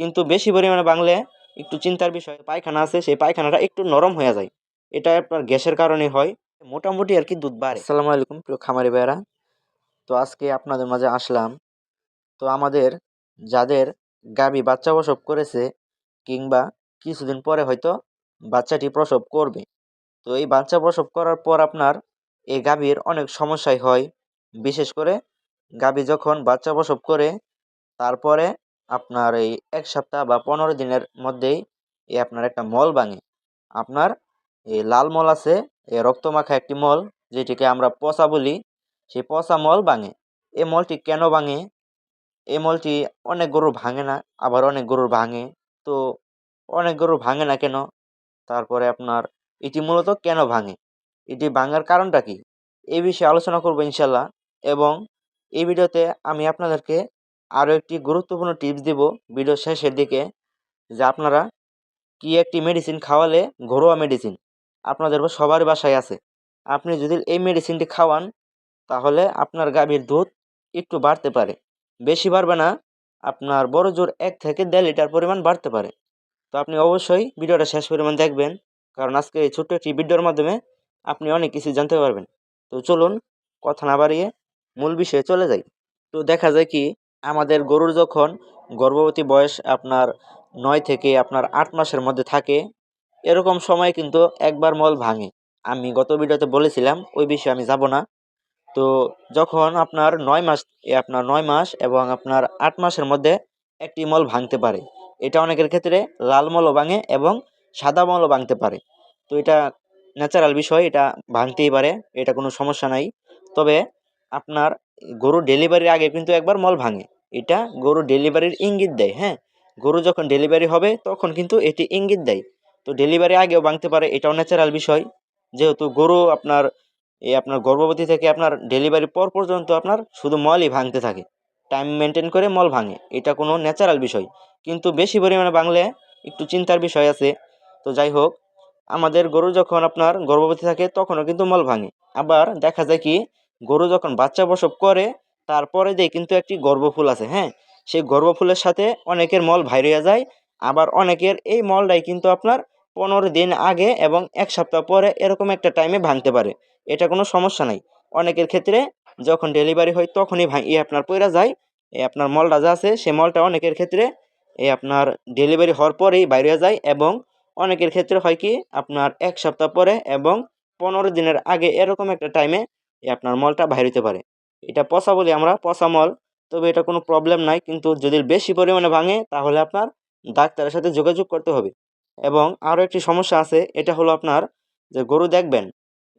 কিন্তু বেশি পরিমাণে বাংলে একটু চিন্তার বিষয়, পায়খানা আছে, সেই পায়খানাটা একটু নরম হয়ে যায়। এটা আপনার গ্যাসের কারণে হয়। মোটামুটি আর কি দুধ বাড়ে। আসসালামু আলাইকুম, প্রিয় খামারি ভাইয়েরা। তো আজকে আপনাদের মাঝে আসলাম। তো আমাদের যাদের গাবি বাচ্চা প্রসব করেছে কিংবা কিছুদিন পরে হয়তো বাচ্চাটি প্রসব করবে, তো এই বাচ্চা প্রসব করার পর আপনার এই গাভীর অনেক সমস্যাই হয়। বিশেষ করে গাভী যখন বাচ্চা প্রসব করে, তারপরে আপনার এই এক সপ্তাহ বা পনেরো দিনের মধ্যেই এই আপনার একটা মল ভাঙে। আপনার এই লাল মল আছে, এ রক্তমাখা একটি মল যেটিকে আমরা পচা বলি, সেই পচা মল ভাঙে। এই মলটি কেন ভাঙে? এই মলটি অনেক গরু ভাঙে না, আবার অনেক গরুর ভাঙে। তো অনেক গরু ভাঙে না কেন? তারপরে আপনার এটি মূলত কেন ভাঙে? এটি ভাঙার কারণটা কি? এই বিষয়ে আলোচনা করব ইনশাল্লাহ এবং এই ভিডিওতে আমি আপনাদেরকে আরও একটি গুরুত্বপূর্ণ টিপস দিব ভিডিও শেষের দিকে, যে আপনারা কি একটি মেডিসিন খাওয়ালে ঘরোয়া মেডিসিন আপনাদের সবার বাসায় আছে। আপনি যদি এই মেডিসিনটি খাওয়ান, তাহলে আপনার গাভীর দুধ একটু বাড়তে পারে। বেশি বাড়বে না, আপনার বড় জোর এক থেকে দেড় লিটার পরিমাণ বাড়তে পারে। তো আপনি অবশ্যই ভিডিওটা শেষ পরিমাণ দেখবেন, কারণ আজকে এই ছোট্ট একটি ভিডিওর মাধ্যমে আপনি অনেক কিছু জানতে পারবেন। তো চলুন, কথা না বাড়িয়ে মূল বিষয়ে চলে যাই। তো দেখা যায় কি আমাদের গরুর যখন গর্ভবতী বয়স আপনার নয় থেকে আপনার আট মাসের মধ্যে থাকে, এরকম সময় কিন্তু একবার মল ভাঙে। আমি গত ভিডিওতে বলেছিলাম, ওই বিষয়ে আমি যাব না। তো যখন আপনার নয় মাস আপনার নয় মাস এবং আপনার আট মাসের মধ্যে একটি মল ভাঙতে পারে, এটা অনেকের ক্ষেত্রে লাল মলও ভাঙে এবং সাদা মলও ভাঙতে পারে। তো এটা ন্যাচারাল বিষয়, এটা ভাঙতেই পারে, এটা কোনো সমস্যা নাই। তবে আপনার গরু ডেলিভারির আগে কিন্তু একবার মল ভাঙে। এটা গরু ডেলিভারির ইঙ্গিত দেয় হ্যাঁ? গরু যখন ডেলিভারি হবে, তখন কিন্তু এটি ইঙ্গিত দেয়। তো ডেলিভারি আগেও ভাঙতে পারে, এটাও ন্যাচারাল বিষয়। যেহেতু গরু আপনার, এই আপনার গর্ভবতী থেকে আপনার ডেলিভারি পর পর্যন্ত আপনার শুধু মলই ভাঙতে থাকে। টাইম মেনটেন করে মল ভাঙে, এটা কোনো ন্যাচারাল বিষয়। কিন্তু বেশি পরিমাণে ভাঙলে একটু চিন্তার বিষয় আছে। তো যাই হোক, আমাদের গরু যখন আপনার গর্ভবতী থাকে, তখনও কিন্তু মল ভাঙে। আবার দেখা যায় কি গরু যখন বাচ্চা প্রসব করে, তারপরে দিয়ে কিন্তু একটি গর্ভফুল আছে হ্যাঁ? সেই গর্ভফুলের সাথে অনেকের মল ভাইর হয়ে যায়, আবার অনেকের এই মলটাই কিন্তু আপনার পনেরো দিন আগে এবং এক সপ্তাহ পরে এরকম একটা টাইমে ভাঙতে পারে, এটা কোনো সমস্যা নাই। অনেকের ক্ষেত্রে যখন ডেলিভারি হয় তখনই ভাঙ আপনার পয়রা যায়, এই আপনার মলটা যা আছে সে মলটা অনেকের ক্ষেত্রে এই আপনার ডেলিভারি হওয়ার পরেই বাইরে যায় এবং অনেকের ক্ষেত্রে হয় কি, আপনার এক সপ্তাহ পরে এবং পনেরো দিনের আগে এরকম একটা টাইমে আপনার মলটা বাইর হতে পারে। এটা পচা বলি আমরা, পচা মল। তবে এটা কোনো প্রবলেম নাই, কিন্তু যদি বেশি পরিমাণে ভাঙে, তাহলে আপনার ডাক্তারের সাথে যোগাযোগ করতে হবে। এবং আরও একটি সমস্যা আছে, এটা হলো আপনার যে গরু দেখবেন,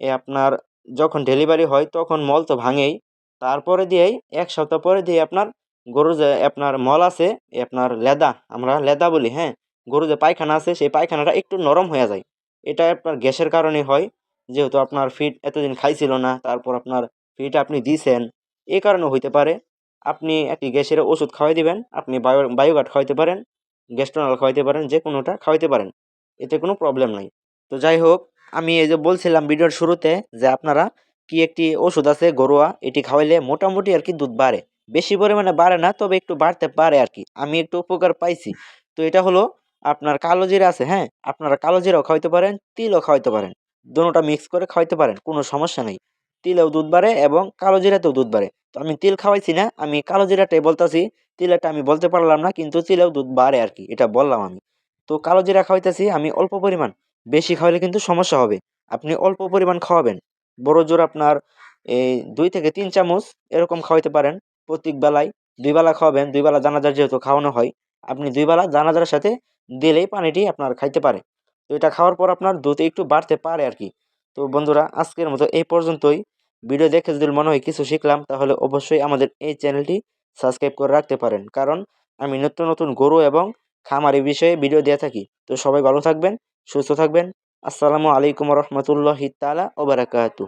এ আপনার যখন ডেলিভারি হয়, তখন মল তো ভাঙেই। তারপরে দিয়েই, এক সপ্তাহ পরে দিয়ে আপনার গরু যে আপনার মল আছে আপনার লেদা, আমরা লেদা বলি হ্যাঁ? গরু যে পায়খানা আছে, সেই পায়খানাটা একটু নরম হয়ে যায়। এটা আপনার গ্যাসের কারণে হয়। যেহেতু আপনার ফিট এতদিন খাইছিল না, তারপর আপনার ফিট আপনি দিছেন এই কারণে হইতে পারে আপনি একটি গ্যাসের ওষুধ খাওয়াই দিবেন, আপনি বায়ো, বায়োগার্ড খাওয়াইতে পারেন, গ্যাস্ট্রোনাল খাওয়াইতে পারেন যে কোনোটা খাওয়াইতে পারেন, এতে কোনো প্রবলেম নাই। তো যাই হোক, আমি এই যে বলছিলাম ভিডিওর শুরুতে যে আপনারা কি একটি ওষুধ আছে গরুয়া এটি খাওয়াইলে মোটামুটি আর কি দুধ বাড়ে। বেশি পরিমাণে বাড়ে না, তবে একটু বাড়তে পারে আর কি। আমি একটু উপকার পাইছি। তো এটা হলো আপনার কালো জিরা আছে হ্যাঁ? আপনারা কালো জিরাও খাওয়াইতে পারেন, তিলও খাওয়াইতে পারেন। দুটোটা মিক্স করে খাওয়াইতে পারেন, কোনো সমস্যা নেই। তিলেও দুধ বাড়ে এবং কালো জিরাতেও দুধ বাড়ে। তো আমি তিল খাওয়াইছি না, আমি কালো জিরাটাই বলতেছি, তিলেরটা আমি বলতে পারলাম না, কিন্তু তিলেও দুধ বাড়ে আর কি এটা বললাম আমি। তো কালো জিরা খাওয়াইতেছি, আমি অল্প পরিমাণ, বেশি খাওয়াইলে কিন্তু সমস্যা হবে। আপনি অল্প পরিমাণ খাওয়াবেন, বড় জোর আপনার এই দুই থেকে তিন চামচ এরকম খাওয়াইতে পারেন, প্রত্যেক বেলায় দুই বেলা খাওয়াবেন, দুই বেলা জানাজার যেহেতু খাওয়ানো হয়, আপনি দুই বেলা জানাজার সাথে দিলেই পানিটি আপনার খাইতে পারে। তো এটা খাওয়ার পর আপনার দুধ একটু বাড়তে পারে আর কি তো বন্ধুরা, আজকের মতো এই পর্যন্তই। ভিডিও দেখে যদি মনে হয় কিছু শিখলাম, তাহলে অবশ্যই আমাদের এই চ্যানেলটি সাবস্ক্রাইব করে রাখতে পারেন। কারণ আমি নতুন নতুন গরু এবং খামারি বিষয়ে ভিডিও দিয়ে থাকি। তো সবাই ভালো থাকবেন, সুস্থ থাকবেন। আসসালামু আলাইকুম রহমতুল্লাহ তালা ওবরাকাতু